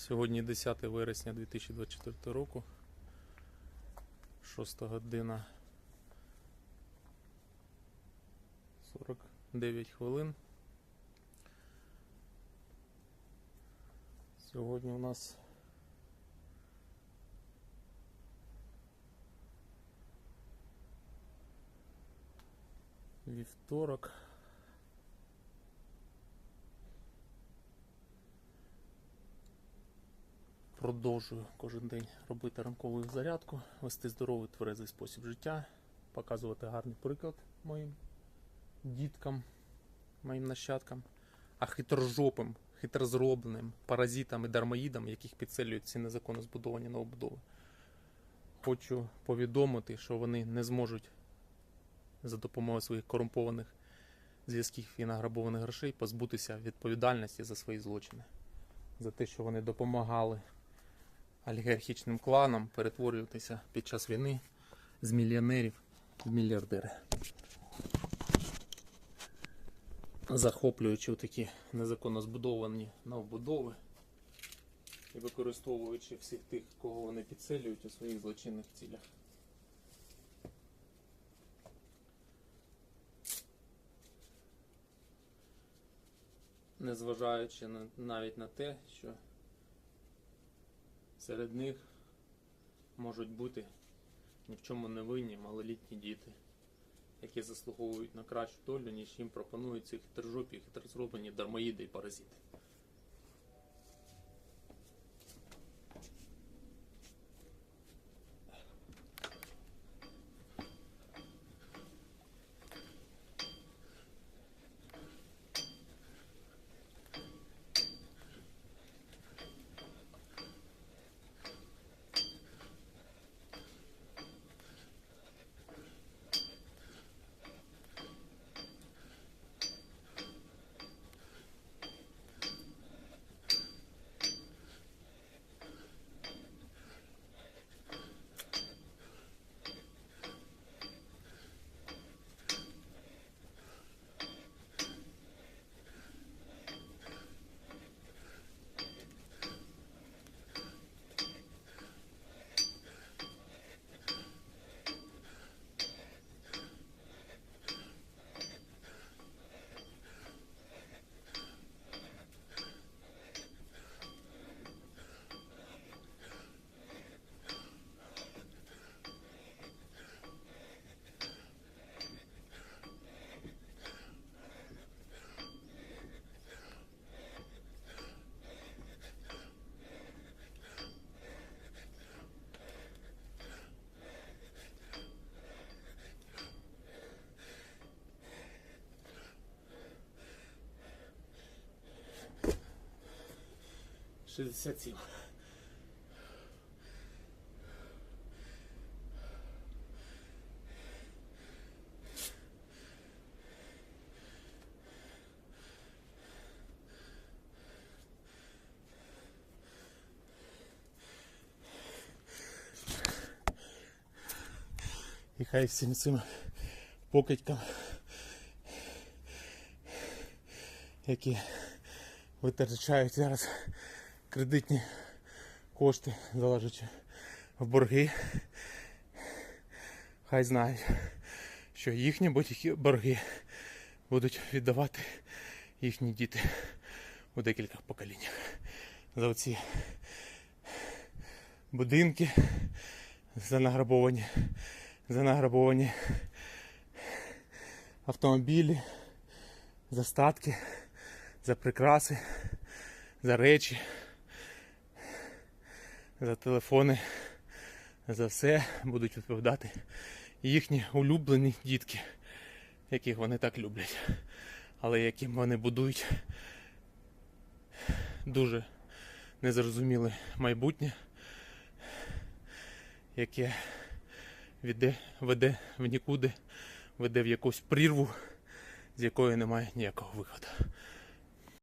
Сьогодні 10 вересня 2024 року. 6 година 49 хвилин. Сьогодні у нас вівторок. Продовжую кожен день робити ранкову зарядку, вести здоровий тверезий спосіб життя, показувати гарний приклад моїм діткам, моїм нащадкам, а хитрожопим, хитрозробленим паразитам і дармоїдам, яких підселюють ці незаконно збудовані новобудови. Хочу повідомити, що вони не зможуть за допомогою своїх корумпованих зв'язків і награбованих грошей позбутися відповідальності за свої злочини, за те, що вони допомагали олігархічним кланам перетворюватися під час війни з мільйонерів в мільярдери. Захоплюючи такі незаконно збудовані новобудови і використовуючи всіх тих, кого вони підселюють у своїх злочинних цілях. Незважаючи на, навіть на те, що Серед них можуть бути ні в чому не винні малолітні діти, які заслуговують на кращу долю, ніж їм пропонують ці хитрожопі, хитрозроблені дармоїди і паразити. Шістдесят сім. І хай всім цим покидькам, які витрачають зараз кредитні кошти, залежачи в борги, хай знають, що їхні будь-які борги будуть віддавати їхні діти у декілька поколіннях. За оці будинки за награбовані, за награбовані автомобілі, за статки, за прикраси, за речі, за телефони, за все будуть відповідати їхні улюблені дітки, яких вони так люблять, але яким вони будують дуже незрозуміле майбутнє, яке веде, веде в нікуди, веде в якусь прірву, з якої немає ніякого виходу.